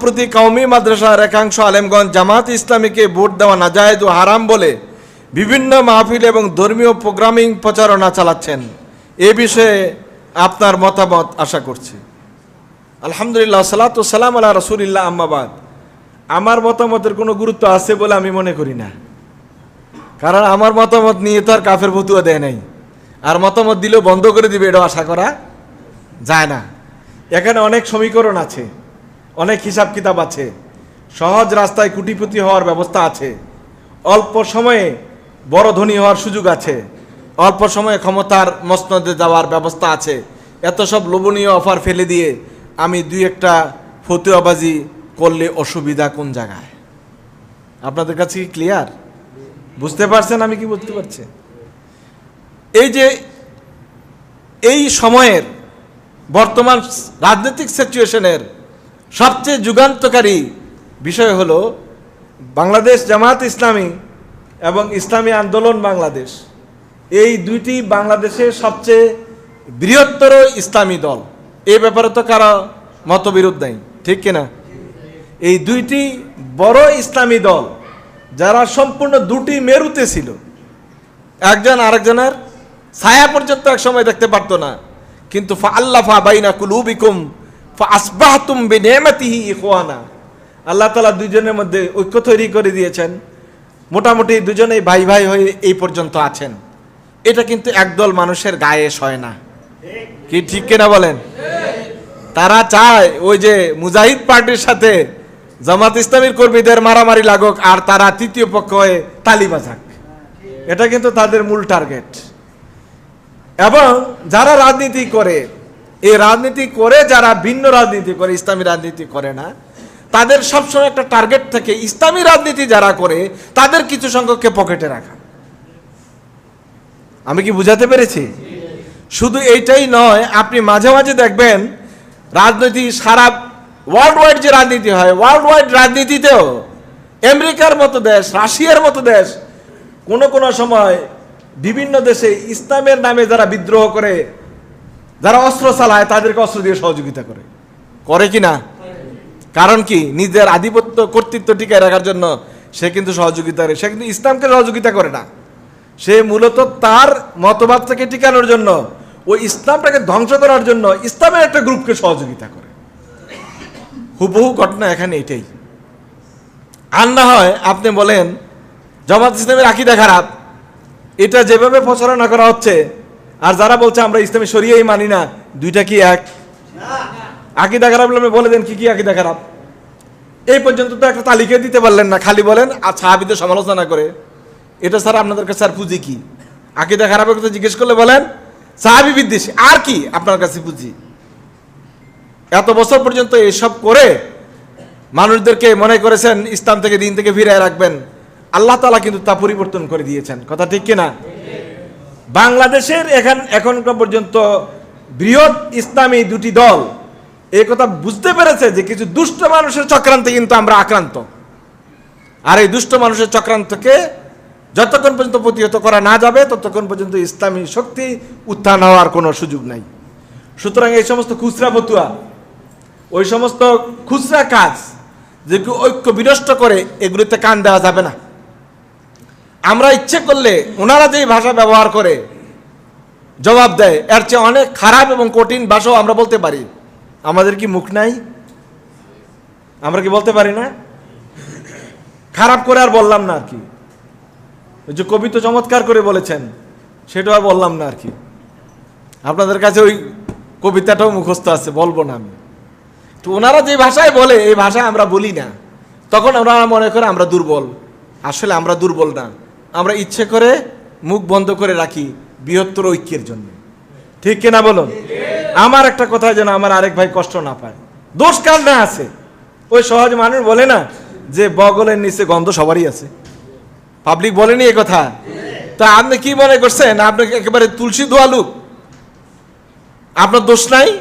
সম্প্রতি কওমি মাদ্রাসার একাংশ আলেমগঞ্জ জামাত ইসলামীকে ভোট দেওয়া নাজায়েজ ও হারাম বলে বিভিন্ন মাহফিল এবং ধর্মীয় প্রোগ্রামিং প্রচারণা চালাচ্ছেন। এ বিষয়ে আপনার মতামত আশা করছি। আলহামদুলিল্লাহ, সালাত সালাম আল্লাহ রসুলিল্লাহ আম্মাবাদ আমার মতামতের কোনো গুরুত্ব আছে বলে আমি মনে করি না। কারণ আমার মতামত নিয়ে তো আর কাফের ফতুয়া দেয় নাই। আর মতামত দিলেও বন্ধ করে দিবে এটা আশা করা যায় না। এখানে অনেক সমীকরণ আছে। অনেক হিসাব কিতাব আছে। সহজ রাস্তায় কুটিপতি হওয়ার ব্যবস্থা আছে। অল্প সময়ে বড় ধনী হওয়ার সুযোগ আছে। অল্প সময়ে ক্ষমতার মসনদে যাওয়ার ব্যবস্থা আছে। এত সব লোভনীয় অফার ফেলে দিয়ে আমি দুই একটা ফতুয়াবাজি করলে অসুবিধা কোন জায়গায়? আপনাদের কাছে কি ক্লিয়ার বুঝতে পারছেন আমি কি বুঝতে পারছি? এই যে এই সময়ের বর্তমান রাজনৈতিক সিচুয়েশনের সবচেয়ে যুগান্তকারী বিষয় হলো বাংলাদেশ জামাত ইসলামী এবং ইসলামী আন্দোলন বাংলাদেশ। এই দুইটি বাংলাদেশের সবচেয়ে বৃহত্তর ইসলামী দল। এ ব্যাপারে তো কারও মতবিরোধ নেই, ঠিক কিনা এই দুইটি বড় ইসলামী দল যারা সম্পূর্ণ দুটি মেরুতে ছিল। একজন আরেকজনের ছায়া পর্যন্ত এক সময় দেখতে পারতো না। কিন্তু ফা আল্লাফা বাইনা কুলুবিকুম আসবাহতুম বিনিয়ামাতিহি ইখওয়ানা। আল্লাহ তাআলা দুজনের মধ্যে ঐক্য তৈরি করে দিয়েছেন। মোটামুটি দুজনেই ভাই ভাই হয়ে এই পর্যন্ত আছেন। এটা কিন্তু একদল মানুষের গায়ে সয় না। কি ঠিক কিনা বলেন? তারা চায় ওই যে মুজাহিদ পার্টির সাথে জামাত ইসলামীর কর্মীদের মারামারি লাগুক আর তারা তৃতীয় পক্ষ হয়ে তালি বাজাক। এটা কিন্তু তাদের মূল টার্গেট। এবং যারা রাজনীতি করে এই রাজনীতি করে যারা ভিন্ন রাজনীতি করে, ইসলামী রাজনীতি করে না, তাদের সবসময় একটা টার্গেট থাকে, ইসলামী রাজনীতি যারা করে, তাদের কিছু সংখ্যককে পকেটে রাখা। আমি কি বুঝাতে পেরেছি? শুধু এইটাই নয়, আপনি মাঝে মাঝে দেখবেন, রাজনীতি সারা ওয়ার্ল্ড ওয়াইড যে রাজনীতি হয় ওয়ার্ল্ড ওয়াইড রাজনীতিতেও আমেরিকার মতো দেশ, রাশিয়ার মতো দেশ, কোনো কোনো সময় বিভিন্ন দেশে ইসলামের নামে যারা বিদ্রোহ করে যারা অস্ত্র চালায়, তাদেরকে অস্ত্র দিয়ে সহযোগিতা করে। করে কি না? কারণ কি? নিজের আধিপত্য, কর্তৃত্ব টিকায় রাখার জন্য সে কিন্তু সহযোগিতা করে। সে কিন্তু ইসলামকে সহযোগিতা করে না। সে মূলত তার মতবাদটাকে টিকানোর জন্য, ওই ইসলামটাকে ধ্বংস করার জন্য ইসলামের একটা গ্রুপকে সহযোগিতা করে। হুবহু ঘটনা এখানে এটাই। আর না হয় আপনি বলেন, জামাত ইসলামের আকিদা খারাপ। এটা যেভাবে প্রচারণা করা হচ্ছে আর যারা বলছে আমরা ইসলামী সরিয়েই মানি না, দুইটা কি এক? আকিদা খারাপ বলে দেন কি কি আকিদা খারাপ? এই পর্যন্ত তো একটা তালিকা দিতে পারলেন না, খালি বলেন, আর সাহাবিদের সমালোচনা করে। এটা স্যার আপনাদের কাছে আর পুঁজি কি? আকিদা খারাপের কথা জিজ্ঞেস করলে বলেন, সাহাবি বিদ্বেষ, আর কি আপনার কাছে পুঁজি? এত বছর পর্যন্ত এসব করে মানুষদেরকে মনে করেছেন ইসলাম থেকে, দিন থেকে ফিরে রাখবেন। আল্লাহ তালা কিন্তু তা পরিবর্তন করে দিয়েছেন। কথা ঠিক কিনা? বাংলাদেশের এখন এখনকার পর্যন্ত বৃহৎ ইসলামী দুটি দল, এই কথা বুঝতে পেরেছে যে কিছু দুষ্ট মানুষের চক্রান্তে কিন্তু আমরা আক্রান্ত। আর এই দুষ্ট মানুষের চক্রান্তকে যতক্ষণ পর্যন্ত প্রতিহত করা না যাবে, ততক্ষণ পর্যন্ত ইসলামী শক্তি উত্থান হওয়ার কোনো সুযোগ নাই। সুতরাং এই সমস্ত খুচরা ফতুয়া, ওই সমস্ত খুচরা কাজ, যেগুলো ঐক্য বিনষ্ট করে, এগুলিতে কান দেওয়া যাবে না। আমরা ইচ্ছে করলে ওনারা যেই ভাষা ব্যবহার করে জবাব দেয়, এর চেয়ে অনেক খারাপ এবং কঠিন ভাষাও আমরা বলতে পারি। আমাদের কি মুখ নাই? আমরা কি বলতে পারি না? খারাপ করে আর বললাম না আর কি। যে কবি তো চমৎকার করে বলেছেন, সেটাও আর বললাম না আর কি। আপনাদের কাছে ওই কবিতাটাও মুখস্থ আছে, বলব না আমি। তো ওনারা যে ভাষায় বলে, এই ভাষায় আমরা বলি না। তখন ওনারা মনে করে আমরা দুর্বল। আসলে আমরা দুর্বল না। আমরা ইচ্ছে করে মুখ বন্ধ করে রাখি বৃহত্তর ঐক্যের জন্য। ঠিক কিনা বলুন? আমার একটা কথা যেন আমার আরেক ভাই কষ্ট না পায়। দোষ কার না আছে? ওই সহজ মানুষ বলে না যে বগলের নিচে গন্ধ সবারই আছে। পাবলিক বলেনি এ কথা? তা আপনি কি মনে করছেন? আপনি একেবারে তুলসী দোয়ালু আপনার দোষ নাই?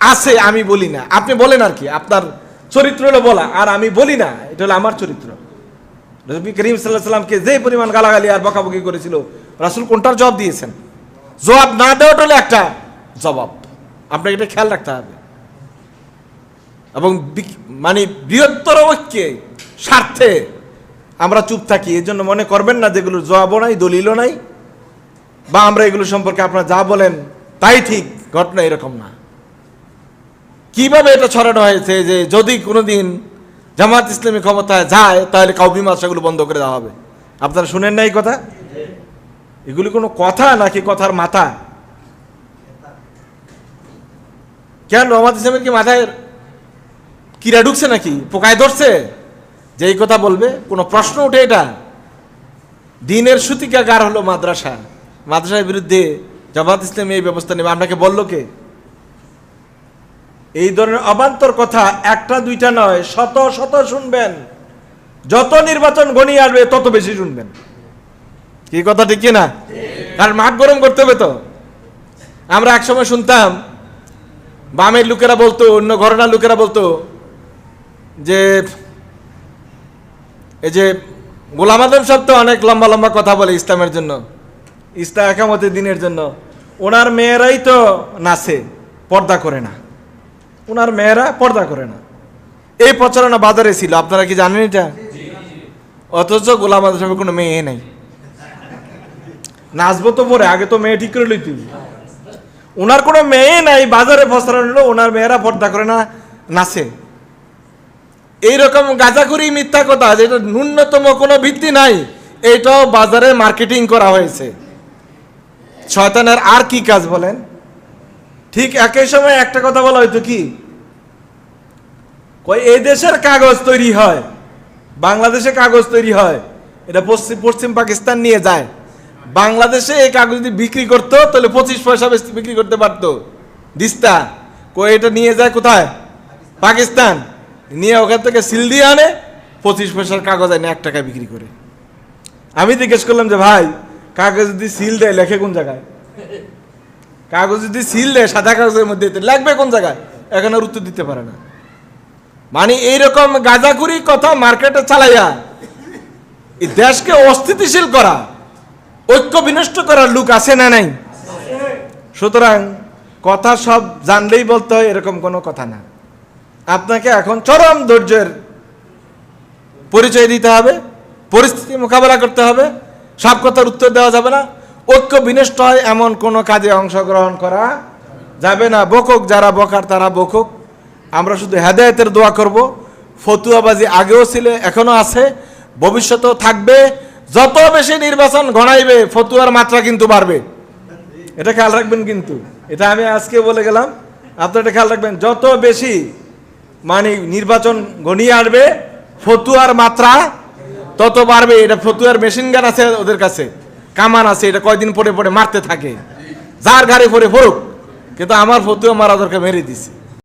আছে, আমি বলি না। আপনি বলেন আর কি। আপনার চরিত্র হলো বলা। আর আমি বলি না, এটা হলো আমার চরিত্র। নবী করিম সাল্লাহ সাল্লামকে যে পরিমাণ গালাগালি আর বকাবকি করেছিল, রাসুল কোনটার জবাব দিয়েছেন? জবাব না দেওয়াটা হলো একটা জবাব। আপনাকে এটা খেয়াল রাখতে হবে। এবং মানে বৃহত্তর ঐক্যে, স্বার্থে আমরা চুপ থাকি এই জন্য মনে করবেন না যেগুলোর জবাবও নাই, দলিলও নাই, বা আমরা এগুলো সম্পর্কে আপনারা যা বলেন তাই ঠিক, ঘটনা এরকম না। কীভাবে এটা ছড়ানো হয়েছে যে যদি কোনোদিন জামাত ইসলামী ক্ষমতায় যায়, তাহলে কাউ মীমাংসাগুলো বন্ধ করে দেওয়া হবে। আপনারা শুনেন না এই কথা? এগুলি কোনো কথা নাকি কথার মাথা? কেন? জামাত ইসলামের কি মাথায় কিরা ঢুকছে নাকি? পোকায় ধরছে? যে এই কথা বলবে, কোনো প্রশ্ন ওঠে এটা? দিনের সুতিকাগার হলো মাদ্রাসা। মাদ্রাসার বিরুদ্ধে জামাত ইসলাম এই ব্যবস্থা নেবে। আপনাকে বলল কে? এই ধরনের অবান্তর কথা একটা দুইটা নয় শত শত শুনবেন। যত নির্বাচন গণিয়ে আসবে তত বেশি শুনবেন। কি কথা ঠিক না? কারণ মাঠ গরম করতে হবে তো। আমরা একসময় শুনতাম বামের লোকেরা বলতো অন্য ঘরনার লোকেরা বলতো যে এই যে গোলাম আদম সাহেব তো অনেক লম্বা লম্বা কথা বলে ইসলামের জন্য। ইসলাম একামতের দিনের জন্য। ওনার মেয়েরাই তো নাচে পর্দা করে না। ওনার মেয়েরা পর্দা করে না। এই প্রচারণা বাজারে ছিল, আপনারা কি জানেন এটা? অথচ গোলাম সাহেবের কোনো মেয়ে নাই। নাচবো তো পরে, আগে তো মেয়ে ঠিক করে লইতি ওনার কোনো মেয়ে নাই, বাজারে প্রচারণ হলো ওনার মেয়েরা পর্দা করে না, নাচে। এইরকম গাঁজাখুরি মিথ্যা কথা, যেটা ন্যূনতম কোনো ভিত্তি নাই, এইটাও বাজারে মার্কেটিং করা হয়েছে। শয়তানের আর কি কাজ বলেন? ঠিক একই সময় একটা কথা বলা হয়তো কি? এই দেশের কাগজ তৈরি হয়, বাংলাদেশে কাগজ তৈরি হয়, এটা পশ্চিম পশ্চিম পাকিস্তান নিয়ে যায়। বাংলাদেশে এই কাগজ যদি বিক্রি করতো, তাহলে পঁচিশ পয়সা বিক্রি করতে পারতো। দিস্তা কই এটা নিয়ে যায় কোথায়? পাকিস্তান। নিয়ে ওখান থেকে সিল দিয়ে আনে, পঁচিশ পয়সার কাগজ আনে এক টাকায় বিক্রি করে। আমি জিজ্ঞেস করলাম যে, ভাই, কাগজ যদি সিল দেয়, লেখে কোন জায়গায়? কাগজ যদি সিল দেয়, সাদা কাগজের মধ্যে লাগবে কোন জায়গায়? এখন আর উত্তর দিতে পারে না। মানে এইরকম গাঁজাখুরি কথা মার্কেটে চালাইয়া এই দেশকে অস্থিতিশীল করা, ঐক্য বিনষ্ট করার লোক আছে না নাই? সুতরাং কথা সব জানলেই বলতে হয়, এরকম কোনো কথা না। আপনাকে এখন চরম ধৈর্যের পরিচয় দিতে হবে, পরিস্থিতি মোকাবেলা করতে হবে, সব কথার উত্তর দেওয়া যাবে না। ঐক্য বিনষ্ট হয় এমন কোনো কাজে অংশগ্রহণ করা যাবে না। বকুক, যারা বকার তারা বকুক। আমরা শুধু হেদায়েতের দোয়া করব। ফতুয়াবাজি আগেও ছিল এখনও আছে, ভবিষ্যতেও থাকবে। যত বেশি নির্বাচন ঘনাইবে ফতুয়ার মাত্রা কিন্তু বাড়বে। এটা খেয়াল রাখবেন কিন্তু। এটা আমি আজকে বলে গেলাম। আপনারা এটা খেয়াল রাখবেন, যত বেশি মানে নির্বাচন ঘনিয়ে আসবে, ফতুয়ার মাত্রা তত বাড়বে। এটা ফতুয়ার মেশিন গান আছে ওদের কাছে। কামান আছে, এটা কয়দিন পরে পরে মারতে থাকে। যার গাড়ি পরে পড়ুক, কিন্তু আমার ফতুয়া মারা দরকার মেরে দিছে।